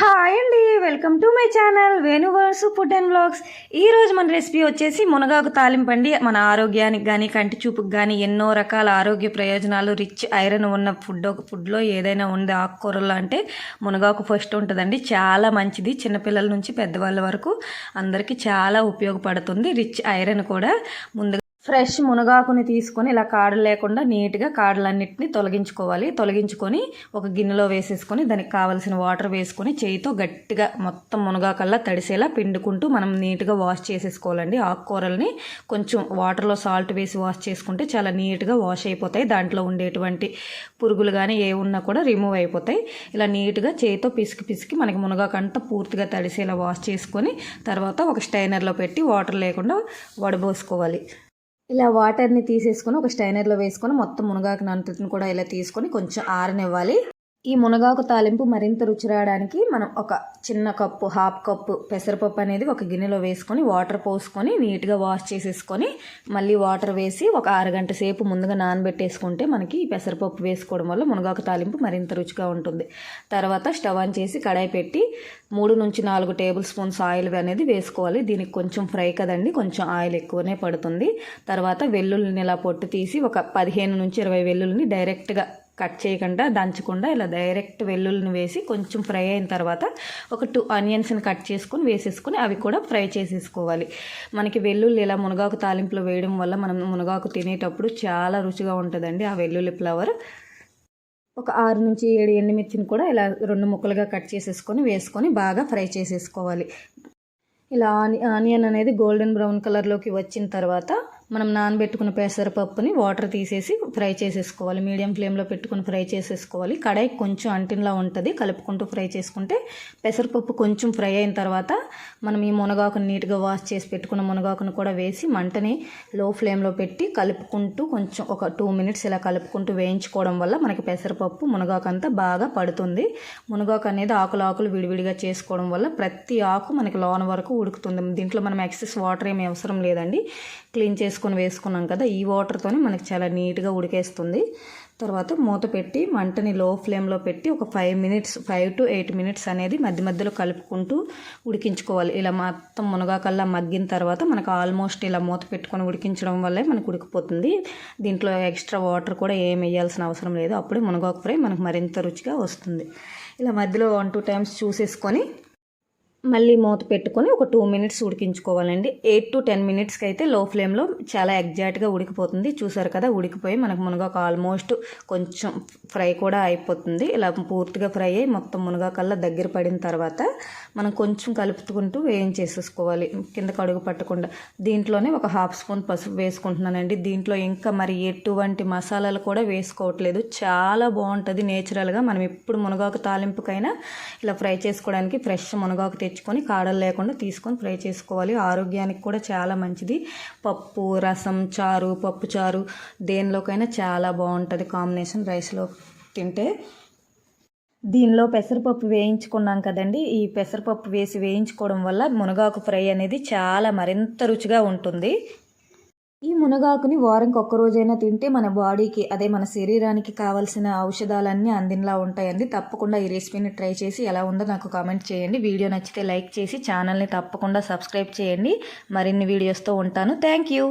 Hi అండి welcome to my channel వేణువర్స్ food and blogs ఈ రోజు మన రెసిపీ వచ్చేసి మునగాకు తాలింపు అండి మన ఆరోగ్యానికి కానీ కంటి చూపుకి కానీ ఎన్నో రకాల ఆరోగ్య ప్రయోజనాలు రిచ్ ఐరన్ ఉన్న ఫుడ్ ఒక ఫుడ్లో ఏదైనా ఉంది ఆకుకూరలు అంటే మునగాకు ఫస్ట్ ఉంటుందండి. చాలా మంచిది. చిన్నపిల్లల నుంచి పెద్దవాళ్ళ వరకు అందరికీ చాలా ఉపయోగపడుతుంది. రిచ్ ఐరన్ కూడా ముందుగా ఫ్రెష్ మునగాకుని తీసుకొని ఇలా కాడలు లేకుండా నీట్గా కాడలన్నిటిని తొలగించుకోవాలి. తొలగించుకొని ఒక గిన్నెలో వేసేసుకొని దానికి కావలసిన వాటర్ వేసుకొని చేయితో గట్టిగా మొత్తం మునగాకల్లా తడిసేలా పిండుకుంటూ మనం నీట్గా వాష్ చేసేసుకోవాలండి. ఆకుకూరల్ని కొంచెం వాటర్లో సాల్ట్ వేసి వాష్ చేసుకుంటే చాలా నీట్గా వాష్ అయిపోతాయి. దాంట్లో ఉండేటువంటి పురుగులు కానీ ఏ ఉన్నా కూడా రిమూవ్ అయిపోతాయి. ఇలా నీట్గా చేయితో పిసికి పిసికి మనకి మునగాకంతా పూర్తిగా తడిసేలా వాష్ చేసుకొని తర్వాత ఒక స్టైనర్లో పెట్టి వాటర్ లేకుండా వడబోసుకోవాలి. ఇలా వాటర్ని తీసేసుకొని ఒక స్టైనర్లో వేసుకొని మొత్తం మునగాకు అంతటిని కూడా ఇలా తీసుకొని కొంచెం ఆరనివ్వాలి. ఈ మునగాకు తాలింపు మరింత రుచి రావడానికి మనం ఒక చిన్న కప్పు హాఫ్ కప్పు పెసరపప్పు అనేది ఒక గిన్నెలో వేసుకొని వాటర్ పోసుకొని నీట్గా వాష్ చేసేసుకొని మళ్ళీ వాటర్ వేసి ఒక అరగంట సేపు ముందుగా నానబెట్టేసుకుంటే మనకి ఈ పెసరపప్పు వేసుకోవడం వల్ల మునగాకు తాలింపు మరింత రుచిగా ఉంటుంది. తర్వాత స్టవ్ ఆన్ చేసి కడాయి పెట్టి మూడు నుంచి నాలుగు టేబుల్ స్పూన్స్ ఆయిల్ అనేది వేసుకోవాలి. దీనికి కొంచెం ఫ్రై కదండి కొంచెం ఆయిల్ ఎక్కువనే పడుతుంది. తర్వాత వెల్లుల్లిని ఇలా పొట్టు తీసి ఒక పదిహేను నుంచి ఇరవై వెల్లుల్లిని డైరెక్ట్గా కట్ చేయకుండా దంచకుండా ఇలా డైరెక్ట్ వెల్లుల్లిని వేసి కొంచెం ఫ్రై అయిన తర్వాత ఒక టూ ఆనియన్స్ని కట్ చేసుకొని వేసేసుకొని అవి కూడా ఫ్రై చేసేసుకోవాలి. మనకి వెల్లుల్లి ఇలా మునగాకు తాలింపులో వేయడం వల్ల మనం మునగాకు తినేటప్పుడు చాలా రుచిగా ఉంటుందండి ఆ వెల్లుల్లి ఫ్లవర్. ఒక ఆరు నుంచి ఏడు ఎండుమిర్చిని కూడా ఇలా రెండు ముక్కలుగా కట్ చేసేసుకొని వేసుకొని బాగా ఫ్రై చేసేసుకోవాలి. ఇలా ఆని ఆనియన్ అనేది గోల్డెన్ బ్రౌన్ కలర్లోకి వచ్చిన తర్వాత మనం నానబెట్టుకున్న పెసరపప్పుని వాటర్ తీసేసి ఫ్రై చేసేసుకోవాలి. మీడియం ఫ్లేమ్లో పెట్టుకుని ఫ్రై చేసేసుకోవాలి. కడాయి కొంచెం అంటిన్లా ఉంటుంది. కలుపుకుంటూ ఫ్రై చేసుకుంటే పెసరపప్పు కొంచెం ఫ్రై అయిన తర్వాత మనం ఈ మునగాకుని నీట్గా వాష్ చేసి పెట్టుకున్న మునగాకును కూడా వేసి మంటని లో ఫ్లేమ్లో పెట్టి కలుపుకుంటూ కొంచెం ఒక టూ మినిట్స్ ఇలా కలుపుకుంటూ వేయించుకోవడం వల్ల మనకి పెసరపప్పు మునగాకు అంతా బాగా పడుతుంది. మునగాకు అనేది ఆకులు ఆకులు విడివిడిగా చేసుకోవడం వల్ల ప్రతి ఆకు మనకి లోన వరకు ఉడుకుతుంది. దీంట్లో మనం ఎక్సెస్ వాటర్ ఏమి అవసరం లేదండి. క్లీన్ తీసుకొని వేసుకున్నాం కదా ఈ వాటర్తోనే మనకి చాలా నీట్గా ఉడికేస్తుంది. తర్వాత మూత పెట్టి మంటని లో ఫ్లేమ్లో పెట్టి ఒక five minutes five to eight minutes అనేది మధ్య మధ్యలో కలుపుకుంటూ ఉడికించుకోవాలి. ఇలా మొత్తం మునగాకల్లా మగ్గిన తర్వాత మనకు ఆల్మోస్ట్ ఇలా మూత పెట్టుకొని ఉడికించడం వల్లే మనకు ఉడికిపోతుంది. దీంట్లో ఎక్స్ట్రా వాటర్ కూడా ఏం వేయాల్సిన అవసరం లేదు. అప్పుడే మునగాకు ఫ్రై మనకు మరింత రుచిగా వస్తుంది. ఇలా మధ్యలో వన్ టూ టైమ్స్ చూసేసుకొని మళ్ళీ మూత పెట్టుకొని ఒక టూ మినిట్స్ ఉడికించుకోవాలండి. ఎయిట్ టు టెన్ మినిట్స్కి అయితే లో ఫ్లేమ్లో చాలా ఎగ్జాక్ట్గా ఉడికిపోతుంది. చూసారు కదా ఉడికిపోయి మనకు మునగాకు ఆల్మోస్ట్ కొంచెం ఫ్రై కూడా అయిపోతుంది. ఇలా పూర్తిగా ఫ్రై అయ్యి మొత్తం మునగాకల్లా దగ్గర పడిన తర్వాత మనం కొంచెం కలుపుకుంటూ వేయించేసేసుకోవాలి. కింద కడుగు పట్టకుండా. దీంట్లోనే ఒక హాఫ్ స్పూన్ పసుపు వేసుకుంటున్నానండి. దీంట్లో ఇంకా మరి ఎటువంటి మసాలాలు కూడా వేసుకోవట్లేదు. చాలా బాగుంటుంది. నేచురల్గా మనం ఎప్పుడు మునగాకు తాలింపుకైనా ఇలా ఫ్రై చేసుకోవడానికి ఫ్రెష్ మునగాకు తెచ్చుకొని కాడలు లేకుండా తీసుకొని ఫ్రై చేసుకోవాలి. ఆరోగ్యానికి కూడా చాలా మంచిది. పప్పు రసం చారు పప్పు చారు దేనిలోకైనా చాలా బాగుంటుంది కాంబినేషన్ రైస్లో. తింటే దీనిలో పెసరపప్పు వేయించుకున్నాం కదండి. ఈ పెసరపప్పు వేసి వేయించుకోవడం వల్ల మునగాకు ఫ్రై అనేది చాలా మరింత రుచిగా ఉంటుంది. ఈ మునగాకుని వారంకి ఒక్క రోజైనా తింటే మన బాడీకి అదే మన శరీరానికి కావాల్సిన ఔషధాలన్నీ అందినలా ఉంటాయండి. తప్పకుండా ఈ రెసిపీని ట్రై చేసి ఎలా ఉందో నాకు కామెంట్ చేయండి. వీడియో నచ్చితే లైక్ చేసి ఛానల్ని తప్పకుండా సబ్స్క్రైబ్ చేయండి. మరిన్ని వీడియోస్తో ఉంటాను. Thank you.